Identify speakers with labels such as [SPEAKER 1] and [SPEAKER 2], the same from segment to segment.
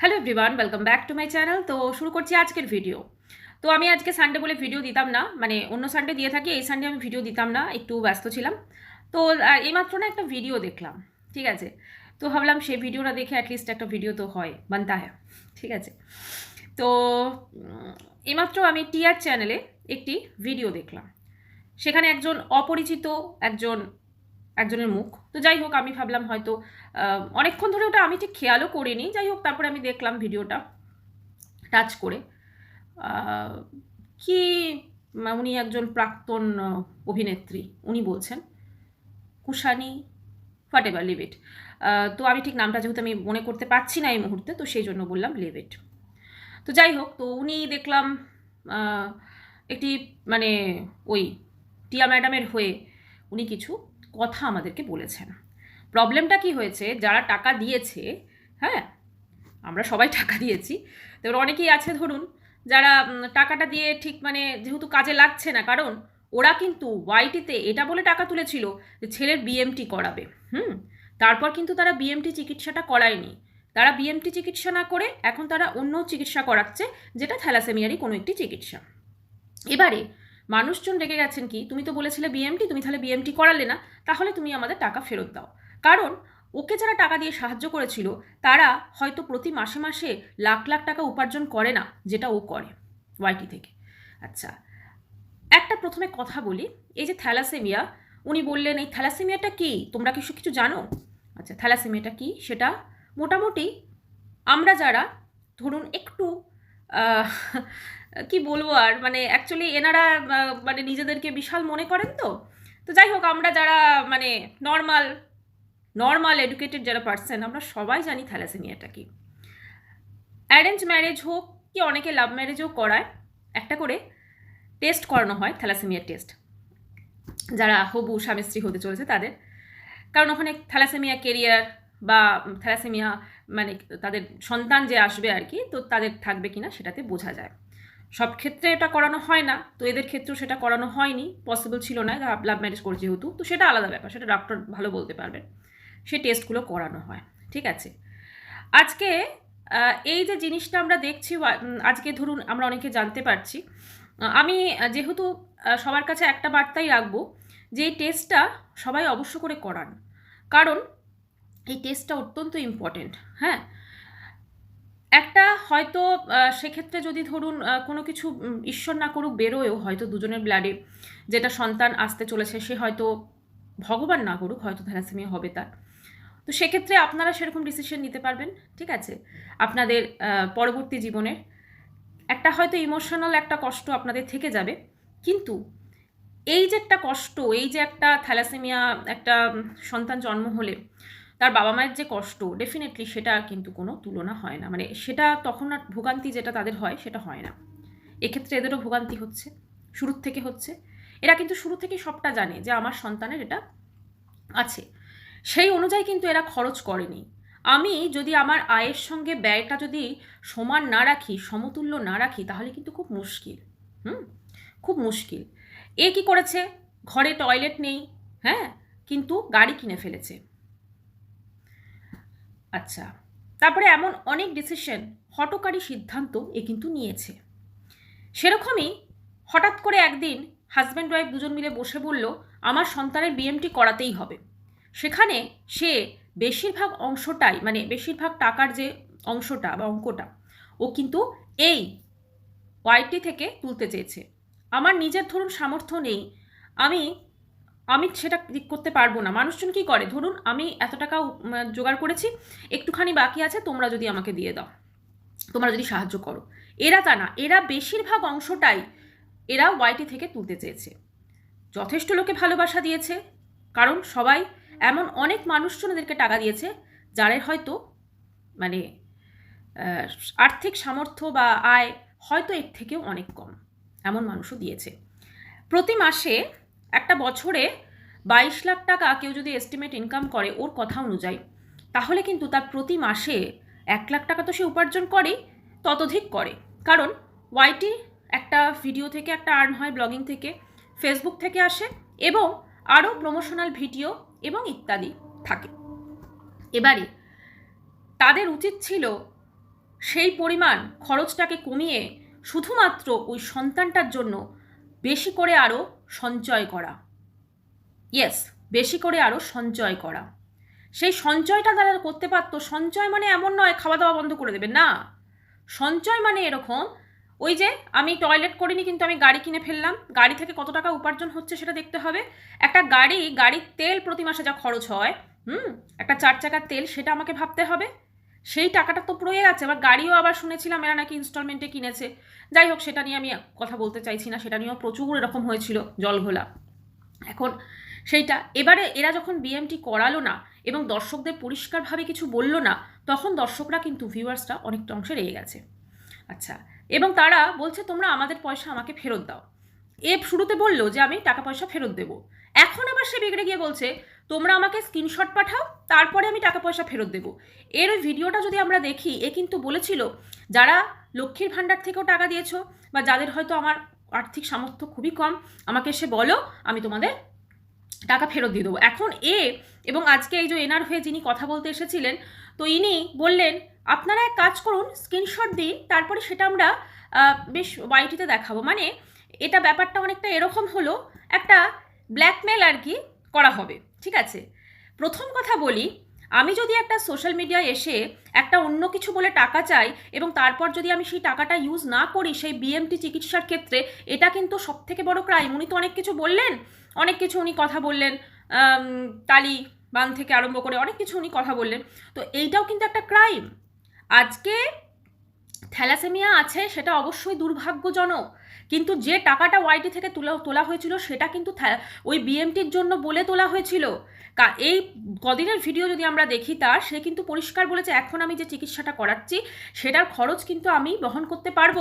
[SPEAKER 1] Hello everyone welcome back to my channel তো শুরু করছি আজকের ভিডিও তো আমি আজকে সানডে বলে ভিডিও দিতাম না মানে অন্য সানডে দিয়ে থাকি, এই সানডে আমি ভিডিও দিতাম না, একটু ব্যস্ত ছিলাম। তো এইমাত্র না একটা ভিডিও দেখলাম, ঠিক আছে? তো ভাবলাম সেই ভিডিওটা দেখে অ্যাটলিস্ট একটা ভিডিও তো হয়, বানতা হ্যাঁ ঠিক আছে? তো এইমাত্র আমি টিআর চ্যানেলে একটি ভিডিও দেখলাম। সেখানে একজন অপরিচিত, একজন একজনের মুখ। তো যাই হোক, আমি ভাবলাম হয়তো অনেকক্ষণ ধরে ওটা আমি ঠিক খেয়ালও করিনি। যাই হোক, তারপরে আমি দেখলাম ভিডিওটা টাচ করে। কি উনি একজন প্রাক্তন অভিনেত্রী। উনি বলছেন, Kushani whatever leave it তো আমি ঠিক নামটা যেহেতু আমি মনে করতে পারছি না এই মুহূর্তে, তো সেই জন্য বললাম লিভ ইট তো যাই হোক, তো উনি দেখলাম একটি মানে ওই টিয়া ম্যাডামের হয়ে উনি কিছু কথা আমাদেরকে বলেছেন। প্রবলেমটা কি হয়েছে? যারা টাকা দিয়েছে হ্যাঁ? আমরা সবাই টাকা দিয়েছি। তো এবার অনেকেই আছে ধরুন, যারা টাকাটা দিয়ে ঠিক মানে যেহেতু কাজে লাগছে না, কারণ ওরা কিন্তু ওয়াইটিতে এটা বলে টাকা তুলেছিল যে ছেলের বিএমটি করাবে, হুম? তারপর কিন্তু তারা বিএমটি চিকিৎসাটা করায়নি। তারা বিএমটি চিকিৎসা না করে এখন তারা অন্য চিকিৎসা করাচ্ছে, যেটা থ্যালাসেমিয়ারই কোনো একটি চিকিৎসা। এবারে মানুষজন রেগে গেছেন কি? তুমি তো বলেছিলে বিএমটি তুমি তাহলে বিএমটি করালে না, তাহলে তুমি আমাদের টাকা ফেরত দাও। কারণ ওকে যারা টাকা দিয়ে সাহায্য করেছিল, তারা হয়তো প্রতি মাসে মাসে লাখ লাখ টাকা উপার্জন করে না, যেটা ও করে ওয়াইটি থেকে। আচ্ছা একটা প্রথমে কথা বলি, এই যে থ্যালাসেমিয়া, উনি বললেন, এই থ্যালাসেমিয়াটা কি? তোমরা কিছু কিছু জানো? আচ্ছা থ্যালাসেমিয়াটা কি? সেটা মোটামুটি আমরা যারা, ধরুন একটু কি বলব আর? মানে অ্যাকচুয়ালি এনারা মানে নিজেদেরকে বিশাল মনে করেন তো। তো যাই হোক, আমরা যারা মানে নর্মাল নর্মাল এডুকেটেড যারা পার্সন আমরা সবাই জানি থ্যালাসেমিয়াটা কি। অ্যারেঞ্জ ম্যারেজ হোক কি অনেকে লাভ ম্যারেজও করায়, একটা করে টেস্ট করানো হয়, থ্যালাসেমিয়ার টেস্ট যারা হবু, স্বামী, স্ত্রী হতে চলেছে তাদের। কারণ ওখানে থ্যালাসেমিয়া কেরিয়ার বা থ্যালাসেমিয়া মানে তাদের সন্তান যে আসবে আর কি, তো তাদের থাকবে কিনা সেটাতে বোঝা যায়। সব ক্ষেত্রে এটা করানো হয় না। তো এদের ক্ষেত্রেও সেটা করানো হয়নি পসিবল ছিল না। লাভ ম্যারেজ করে যেহেতু। তো সেটা আলাদা ব্যাপার, সেটা ডক্টর ভালো বলতে পারবেন সেই টেস্টগুলো করানো হয়, ঠিক আছে? আজকে এই যে জিনিসটা আমরা দেখছি আজকে ধরুন আমরা অনেকে জানতে পারছি আমি যেহেতু সবার কাছে একটা বার্তাই রাখব যে এই টেস্টটা সবাই অবশ্য করে করান। কারণ এই টেস্টটা অত্যন্ত ইম্পর্টেন্ট হ্যাঁ? একটা হয়তো সেক্ষেত্রে যদি ধরুন কোনো কিছু ঈশ্বর না করুক বেরোয়ও হয়তো দুজনের ব্লাডে যেটা সন্তান আসতে চলেছে, সে হয়তো ভগবান না করুক, হয়তো থ্যালাসেমিয়া হবে তার। তো সেক্ষেত্রে আপনারা সেরকম ডিসিশন নিতে পারবেন, ঠিক আছে? আপনাদের পরবর্তী জীবনের একটা হয়তো ইমোশনাল একটা কষ্ট আপনাদের থেকে যাবে, কিন্তু এই যে একটা কষ্ট, এই যে একটা থ্যালাসেমিয়া, একটা সন্তান জন্ম হলে তার বাবা মায়ের যে কষ্ট ডেফিনেটলি সেটা কিন্তু কোনো তুলনা হয় না। মানে সেটা তখন আর ভোগান্তি যেটা তাদের হয়, সেটা হয় না। এক্ষেত্রে এদেরও ভোগান্তি হচ্ছে, শুরুর থেকে হচ্ছে। এরা কিন্তু শুরু থেকে সবটা জানে যে আমার সন্তানের এটা আছে। সেই অনুযায়ী কিন্তু এরা খরচ করেনি। আমি যদি আমার আয়ের সঙ্গে ব্যয়টা যদি সমান না রাখি, সমতুল্য না রাখি, তাহলে কিন্তু খুব মুশকিল। হুম? খুব মুশকিল। এ কি করেছে? ঘরে টয়লেট নেই হ্যাঁ? কিন্তু গাড়ি কিনে ফেলেছে। আচ্ছা। তারপরে এমন অনেক ডিসিশন হটকারী সিদ্ধান্ত এ কিন্তু নিয়েছে। সেরকমই হঠাৎ করে একদিন হাজব্যান্ড ওয়াইফ দুজন মিলে বসে বলল, আমার সন্তানের বিএমটি করাতেই হবে। সেখানে সে বেশিরভাগ অংশটাই মানে বেশিরভাগ টাকার যে অংশটা বা অঙ্কটা, ও কিন্তু এই ওয়াইটি থেকে তুলতে চেয়েছে। আমার নিজের ধরুন সামর্থ্য নেই। আমি আমি সেটা দিক করতে পারব না। মানুষজন কি করে? ধরুন, আমি এত টাকা জোগাড় করেছি, একটুখানি বাকি আছে, তোমরা যদি আমাকে দিয়ে দাও। তোমরা যদি সাহায্য করো। এরা তা না, এরা বেশিরভাগ অংশটাই এরা ওয়াইটি থেকে তুলতে চেয়েছে। যথেষ্ট লোকে ভালোবাসা দিয়েছে, কারণ সবাই এমন অনেক মানুষজন এদেরকে টাকা দিয়েছে, যাদের হয়তো মানে আর্থিক সামর্থ্য বা আয় হয়তো এর থেকেও অনেক কম। এমন মানুষও দিয়েছে। প্রতি মাসে একটা বছরে বাইশ লাখ টাকা কেউ যদি এস্টিমেট ইনকাম করে, ওর কথা অনুযায়ী, তাহলে কিন্তু তার প্রতি মাসে এক লাখ টাকা তো সে উপার্জন করেই, ততোধিক করে। কারণ ওয়াইটি একটা ভিডিও থেকে একটা আর্ন হয় ব্লগিং থেকে ফেসবুক থেকে আসে, এবং আরও প্রমোশনাল ভিডিও এবং ইত্যাদি থাকে। এবারে তাদের উচিত ছিল সেই পরিমাণ খরচটাকে কমিয়ে শুধুমাত্র ওই সন্তানটার জন্য বেশি করে আরও সঞ্চয় করা। ইয়েস বেশি করে আরও সঞ্চয় করা। সেই সঞ্চয়টা তারা করতে পারতো। সঞ্চয় মানে এমন নয় খাওয়া দাওয়া বন্ধ করে দেবে। না। সঞ্চয় মানে এরকম, ওই যে আমি টয়লেট করিনি কিন্তু আমি গাড়ি কিনে ফেললাম, গাড়ি থেকে কত টাকা উপার্জন হচ্ছে সেটা দেখতে হবে। একটা গাড়ি, গাড়ির তেল প্রতি মাসে যা খরচ হয়, হুম, একটা চার চাকার তেল সেটা আমাকে ভাবতে হবে। সেই টাকাটা তো পুরোই গেছে আবার গাড়িও আবার শুনেছিলাম এরা নাকি ইনস্টলমেন্টে কিনেছে। যাই হোক, সেটা নিয়ে আমি কথা বলতে চাইছি না। সেটা নিয়েও প্রচুর এরকম হয়েছিল জলঘোলা এখন সেইটা, এবারে এরা যখন বিএমটি করালো না এবং দর্শকদের পরিষ্কারভাবে কিছু বলল না, তখন দর্শকরা কিন্তু ভিউয়ার্সটা অনেকটা অংশে রেগে গেছে। আচ্ছা এবং তারা বলছে, তোমরা আমাদের পয়সা আমাকে ফেরত দাও। এ শুরুতে বলল যে, আমি টাকা পয়সা ফেরত দেব। এখন আবার সে বিগড়ে গিয়ে বলছে তোমরা আমাকে স্ক্রিনশট পাঠাও, তারপরে আমি টাকা পয়সা ফেরত দেবো। এর ওই ভিডিওটা যদি আমরা দেখি, এ কিন্তু বলেছিল, যারা লক্ষ্মীর ভাণ্ডার থেকেও টাকা দিয়েছ বা যাদের হয়তো আমার আর্থিক সামর্থ্য খুবই কম, আমাকে এসে বলো, আমি তোমাদের টাকা ফেরত দিয়ে দেবো। এখন এ এবং আজকে এই যে এনার হয়ে যিনি কথা বলতে এসেছিলেন, তো ইনি বললেন, আপনারা এক কাজ করুন স্ক্রিনশট দিন, তারপরে সেটা আমরা বেশ ওয়াইটিতে দেখাবো। মানে এটা ব্যাপারটা অনেকটা এরকম হলো, একটা ব্ল্যাকমেল আর কি করা হবে, ঠিক আছে? প্রথম কথা বলি, আমি যদি একটা সোশ্যাল মিডিয়ায় এসে একটা অন্য কিছু বলে টাকা চাই এবং তারপর যদি আমি সেই টাকাটা ইউজ না করি, সেই বিএমটি চিকিৎসার ক্ষেত্রে, এটা কিন্তু সব থেকে বড় ক্রাইম উনি তো অনেক কিছু বললেন, অনেক কিছু উনি কথা বললেন তালি বান থেকে আরম্ভ করে অনেক কিছু উনি কথা বললেন। তো এইটাও কিন্তু একটা ক্রাইম আজকে থ্যালাসেমিয়া আছে, সেটা অবশ্যই দুর্ভাগ্যজনক। কিন্তু যে টাকাটা ওয়াইটি থেকে তোলা তোলা হয়েছিল, সেটা কিন্তু ওই বিএমটির জন্য বলে তোলা হয়েছিল। এই কদিনের ভিডিও যদি আমরা দেখি তার, সে কিন্তু পরিষ্কার বলেছে, এখন আমি যে চিকিৎসাটা করাচ্ছি, সেটার খরচ কিন্তু আমি বহন করতে পারব।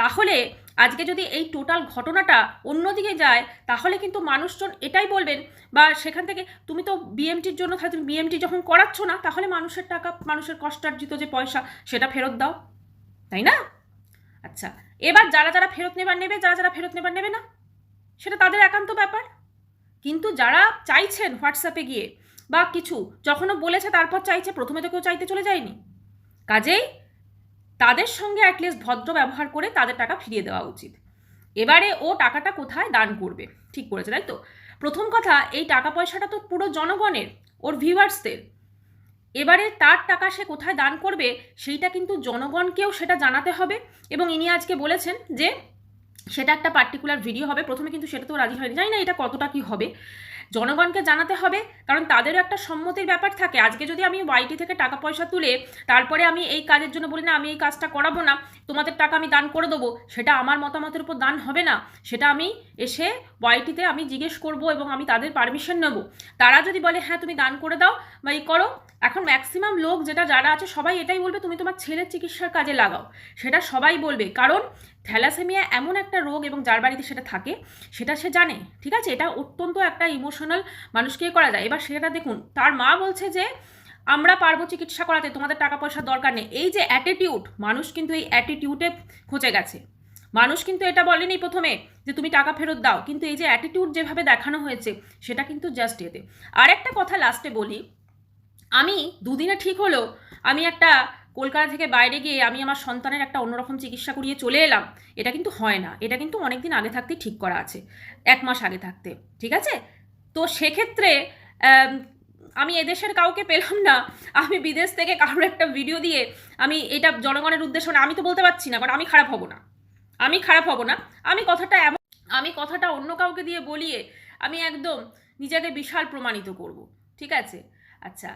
[SPEAKER 1] তাহলে আজকে যদি এই টোটাল ঘটনাটা অন্যদিকে যায়, তাহলে কিন্তু মানুষজন এটাই বলবেন, বা সেখান থেকে, তুমি তো বিএমটির জন্য তুমি বিএমটি যখন করাচ্ছ না, তাহলে মানুষের টাকা, মানুষের কষ্টার্জিত যে পয়সা, সেটা ফেরত দাও। তাই না? আচ্ছা এবার যারা যারা ফেরত নেবার নেবে, যারা যারা ফেরত নেবার নেবে না, সেটা তাদের একান্ত ব্যাপার। কিন্তু যারা চাইছেন হোয়াটসঅ্যাপে গিয়ে, বা কিছু, যখনও বলেছে তারপর চাইছে, প্রথমে তো কেউ চাইতে চলে যায়নি। কাজেই তাদের সঙ্গে অ্যাটলিস্ট ভদ্র ব্যবহার করে তাদের টাকা ফিরিয়ে দেওয়া উচিত। এবারে ও টাকাটা কোথায় দান করবে? ঠিক করেছে তাই তো? প্রথম কথা, এই টাকা পয়সাটা তো পুরো জনগণের, ওর ভিউয়ার্সদের এবারে তার টাকা সে কোথায় দান করবে, সেইটা কিন্তু জনগণকেও সেটা জানাতে হবে। এবং ইনি আজকে বলেছেন যে, সেটা একটা পার্টিকুলার ভিডিও হবে। প্রথমে কিন্তু সেটা তো রাজি হয়নি। জানি না এটা কতটা কি হবে। জনগণকে জানাতে হবে, কারণ তাদেরও একটা সম্মতির ব্যাপার থাকে। আজকে যদি আমি ওয়াইটি থেকে টাকা পয়সা তুলে, তারপরে আমি এই কাজের জন্য বলি, না, আমি এই কাজটা করাবো না, তোমাদের টাকা আমি দান করে দেবো। সেটা আমার মতামতের উপর দান হবে না। সেটা আমি এসে ওয়াইটিতে আমি জিজ্ঞেস করব এবং আমি তাদের পারমিশন নেব। তারা যদি বলে হ্যাঁ তুমি দান করে দাও বা এই করো এখন ম্যাক্সিমাম লোক যেটা, যারা আছে, সবাই এটাই বলবে, তুমি তোমার ছেলের চিকিৎসার কাজে লাগাও। সেটা সবাই বলবে। কারণ থ্যালাসেমিয়া এমন একটা রোগ এবং যার বাড়িতে সেটা থাকে, সেটা সে জানে, ঠিক আছে? এটা অত্যন্ত একটা ইমোশনাল মানুষকে করা যায়। এবার সেটা দেখুন, তার মা বলছে যে, আমরা পারব চিকিৎসা করাতে, তোমাদের টাকা পয়সার দরকার নেই। এই যে অ্যাটিটিউড মানুষ কিন্তু এই অ্যাটিটিউডে খোঁচে গেছে। মানুষ কিন্তু এটা বলেনি প্রথমে, যে তুমি টাকা ফেরত দাও। কিন্তু এই যে অ্যাটিটিউড যেভাবে দেখানো হয়েছে, সেটা কিন্তু জাস্ট এতে। আর একটা কথা লাস্টে বলি আমি দুদিনে ঠিক হলো, আমি একটা কলকাতা থেকে বাইরে গিয়ে আমি আমার সন্তানের একটা অন্যরকম চিকিৎসা করিয়ে চলে এলাম। এটা কিন্তু হয় না। এটা কিন্তু অনেক দিন আগে থাকতে ঠিক করা আছে, এক মাস আগে থাকতে। ঠিক আছে? তো সেক্ষেত্রে, আমি এদেশের কাউকে পেলাম না। আমি বিদেশ থেকে কারোর একটা ভিডিও দিয়ে আমি এটা জনগণের উদ্দেশ্য না, আমি তো বলতে পারছি না কারণ আমি খারাপ হব না। আমি খারাপ হব না। আমি কথাটা এমন, আমি কথাটা অন্য কাউকে দিয়ে বলিয়ে আমি একদম নিজেকে বিশাল প্রমাণিত করব। ঠিক আছে? আচ্ছা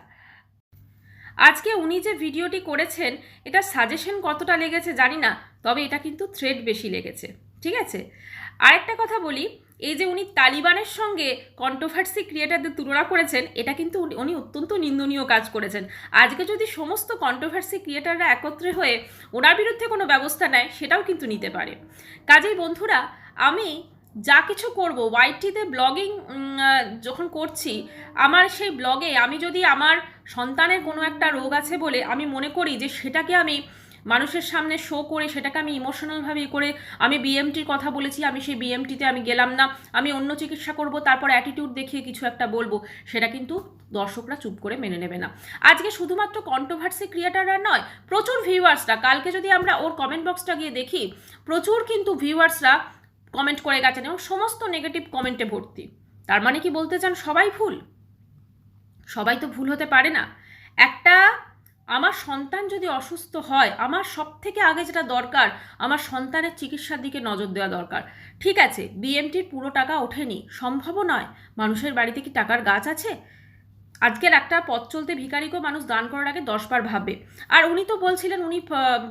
[SPEAKER 1] আজকে উনি যে ভিডিওটি করেছেন, এটা সাজেশন কতটা লেগেছে জানি না, তবে এটা কিন্তু থ্রেড বেশি লেগেছে, ঠিক আছে? আরেকটা কথা বলি, এই যে উনি তালিবানের সঙ্গে কন্ট্রোভার্সি ক্রিয়েটারদের তুলনা করেছেন, এটা কিন্তু উনি- অত্যন্ত নিন্দনীয় কাজ করেছেন। আজকে যদি সমস্ত কন্ট্রোভার্সি ক্রিয়েটাররা একত্রে হয়ে ওনার বিরুদ্ধে কোনো ব্যবস্থা নেয়, সেটাও কিন্তু নিতে পারে। কাজেই বন্ধুরা, আমি যা কিছু করব ওয়াইটিতে ব্লগিং যখন করছি, আমার সেই ব্লগে আমি যদি আমার সন্তানের কোনো একটা রোগ আছে বলে আমি মনে করি যে সেটাকে আমি মানুষের সামনে শো করে, সেটাকে আমি ইমোশনালভাবে করে আমি বিএমটির কথা বলেছি, আমি সেই বিএমটিতে আমি গেলাম না, আমি অন্য চিকিৎসা করব, তারপর অ্যাটিটিউড দেখিয়ে কিছু একটা বলব, সেটা কিন্তু দর্শকরা চুপ করে মেনে নেবে না। আজকে শুধুমাত্র কন্ট্রোভার্সি ক্রিয়েটাররা নয়, প্রচুর ভিউয়ার্সরা কালকে যদি আমরা ওর কমেন্ট বক্সটা গিয়ে দেখি, প্রচুর কিন্তু ভিউয়ার্সরা কমেন্ট করে গেছেন এবং সমস্ত নেগেটিভ কমেন্টে ভর্তি। তার মানে কি বলতে চান সবাই ভুল? সবাই তো ভুল হতে পারে না। একটা, আমার সন্তান যদি অসুস্থ হয়, আমার সব থেকে আগে যেটা দরকার, আমার সন্তানের চিকিৎসার দিকে নজর দেওয়া দরকার। ঠিক আছে বিএমটির পুরো টাকা ওঠেনি। সম্ভবও নয়। মানুষের বাড়িতে কি টাকার গাছ আছে? আজকের একটা পথ চলতে ভিকারিকেও মানুষ দান করার আগে দশবার ভাববে। আর উনি তো বলছিলেন উনি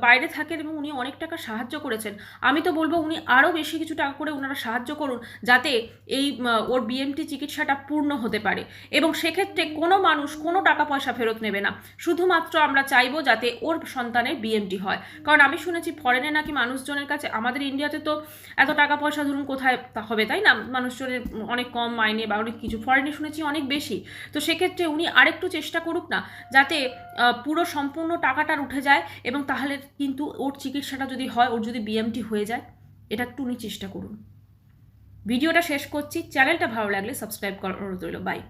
[SPEAKER 1] বাইরে থাকেন এবং উনি অনেক টাকা সাহায্য করেছেন। আমি তো বলব উনি আরও বেশি কিছু টাকা করে ওনারা সাহায্য করুন যাতে এই ওর বিএমটি চিকিৎসাটা পূর্ণ হতে পারে। এবং সেক্ষেত্রে কোনো মানুষ কোনো টাকা পয়সা ফেরত নেবে না। শুধুমাত্র আমরা চাইব যাতে ওর সন্তানের বিএমটি হয়। কারণ আমি শুনেছি ফরেনে নাকি মানুষজনের কাছে, আমাদের ইন্ডিয়াতে তো এত টাকা পয়সা ধরুন কোথায় হবে, তাই না? মানুষজনের অনেক কম মাইনে বা অনেক কিছু। ফরেনে শুনেছি অনেক বেশি। তো সেক্ষেত্রে উনি আরেকটু চেষ্টা করুক না, যাতে পুরো সম্পূর্ণ টাকাটার উঠে যায় এবং তাহলে কিন্তু ওর চিকিৎসাটা যদি হয়, ওর যদি বিএমটি হয়ে যায়, এটা একটু উনি চেষ্টা করুন। ভিডিওটা শেষ করছি, চ্যানেলটা ভালো লাগলে সাবস্ক্রাইব করার রইল বাই